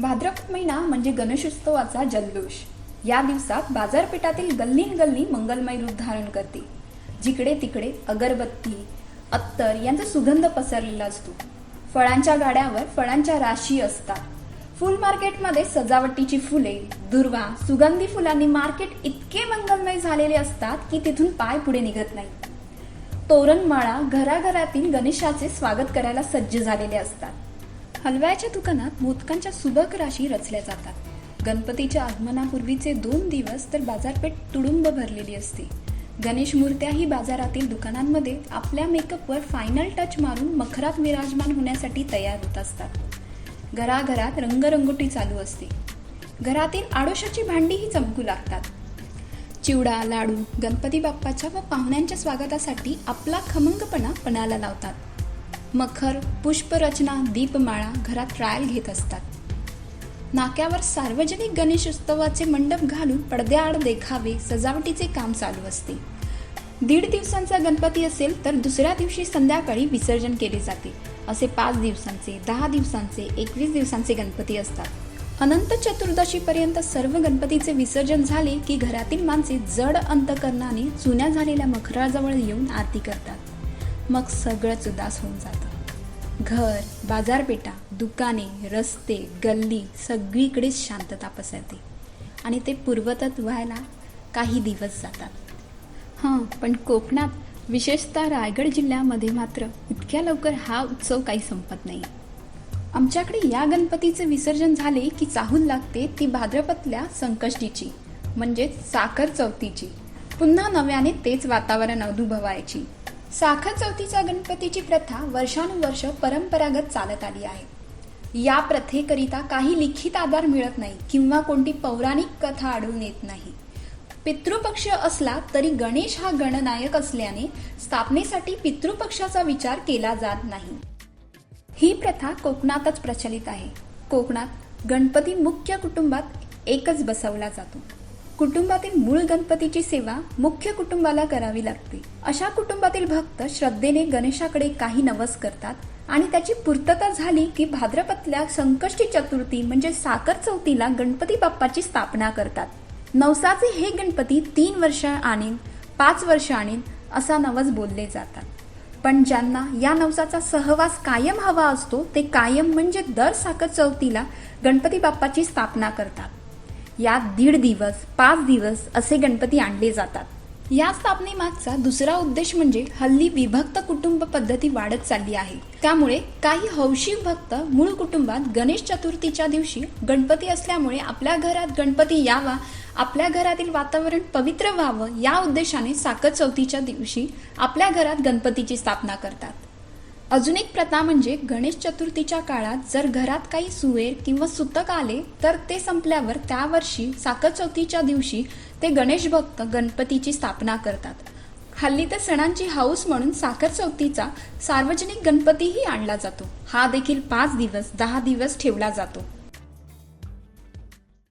भाद्रपद महिना म्हणजे गणेशोत्सवाचा जल्लोष. या दिवसात बाजारपेठातील गल्लीन गल्ली मंगलमय रूप धारण करते जिकडे तिकडे अगरबत्ती अत्तर यांचा सुगंध पसरलेला असतो. फळांच्या गाड्यावर फळांच्या राशी असतात. फुल मार्केटमध्ये सजावटीची फुले दुर्वा सुगंधी फुलांनी मार्केट इतके मंगलमय झालेले असतात की तिथून पाय पुढे निघत नाही. तोरणमाळा घराघरातील गणेशाचे स्वागत करायला सज्ज झालेले असतात. हलव्याच्या दुकानात मोदकांच्या सुबक राशी रचल्या जातात. गणपतीच्या आगमनापूर्वीचे दोन दिवस तर बाजारपेठ तुडुंब भरलेली असते. गणेश मूर्त्याही बाजारातील दुकानांमध्ये आपल्या मेकअपवर फायनल टच मारून मखरात विराजमान होण्यासाठी तयार होत असतात. घराघरात रंगरंगोटी चालू असते. घरातील आडोशाची भांडीही चमकू लागतात. चिवडा लाडू गणपती बाप्पाच्या व पाहुण्यांच्या स्वागतासाठी आपला खमंगपणा पणाला लावतात. मखर पुष्परचना दीपमाळा घरात ट्रायल घेत असतात. नाक्यावर सार्वजनिक गणेशोत्सवाचे मंडप घालून पडद्याआड देखावे सजावटीचे काम चालू असते. दीड दिवसांचा गणपती असेल तर दुसऱ्या दिवशी संध्याकाळी विसर्जन केले जाते. असे पाच दिवसांचे दहा दिवसांचे एकवीस दिवसांचे गणपती असतात. अनंत चतुर्दशीपर्यंत सर्व गणपतीचे विसर्जन झाले की घरातील माणसे जड अंतकरणाने जुन्या झालेल्या मखराजवळ येऊन आरती करतात. मग सगळंच उदास होऊन जातं. घर बाजारपेठा दुकाने रस्ते गल्ली सगळीकडेच शांतता पसरते. आणि ते पूर्वतत व्हायला काही दिवस जातात. हां पण कोकणात विशेषतः रायगड जिल्ह्यामध्ये मात्र इतक्या लवकर हा उत्सव काही संपत नाही. आमच्याकडे या गणपतीचे विसर्जन झाले की चाहूल लागते ती भाद्रपतल्या संकष्टीची म्हणजेच साखर चौथीची. पुन्हा नव्याने तेच वातावरण अनुभवायची. साखर चौथीचा गणपतीची प्रथा वर्षानुवर्ष परंपरागत चालत आली आहे. या प्रथेकरिता काही लिखित आधार मिळत नाही किंवा कोणती पौराणिक कथा आढळून येत नाही. पितृपक्ष असला तरी गणेश हा गणनायक असल्याने स्थापनेसाठी पितृपक्षाचा विचार केला जात नाही. ही प्रथा कोकणातच प्रचलित आहे. कोकणात गणपती मुख्य कुटुंबात एकच बसवला जातो. कुटुंबातील मूळ गणपतीची सेवा मुख्य कुटुंबाला करावी लागते. अशा कुटुंबातील भक्त श्रद्धेने गणेशाकडे काही नवस करतात आणि त्याची पूर्तता झाली की भाद्रपतल्या संकष्टी चतुर्थी म्हणजे साखर चौथीला गणपती बाप्पाची स्थापना करतात. नवसाचे हे गणपती तीन वर्ष आणीन पाच वर्ष आणीन असा नवस बोलले जातात. पण ज्यांना या नवसाचा सहवास कायम हवा असतो ते कायम म्हणजे दर साखर चौथीला गणपती बाप्पाची स्थापना करतात. यात दीड दिवस पाच दिवस असे गणपती आणले जातात. या स्थापनेमागचा दुसरा उद्देश म्हणजे हल्ली विभक्त कुटुंब पद्धती वाढत चालली आहे. त्यामुळे काही हौशी भक्त मूळ कुटुंबात गणेश चतुर्थीच्या दिवशी गणपती असल्यामुळे आपल्या घरात गणपती यावा आपल्या घरातील वातावरण पवित्र व्हावं या उद्देशाने साखर चौथीच्या दिवशी आपल्या घरात गणपतीची स्थापना करतात. अजून एक प्रथा म्हणजे गणेश चतुर्थीच्या काळात जर घरात काही सुवेर किंवा सुतक आले तर ते संपल्यावर त्या वर्षी साखर चौथीच्या दिवशी ते गणेश भक्त गणपतीची स्थापना करतात. हल्ली तर सणांची हाऊस म्हणून साखर चौथीचा सार्वजनिक गणपतीही आणला जातो. हा देखील पाच दिवस दहा दिवस ठेवला जातो.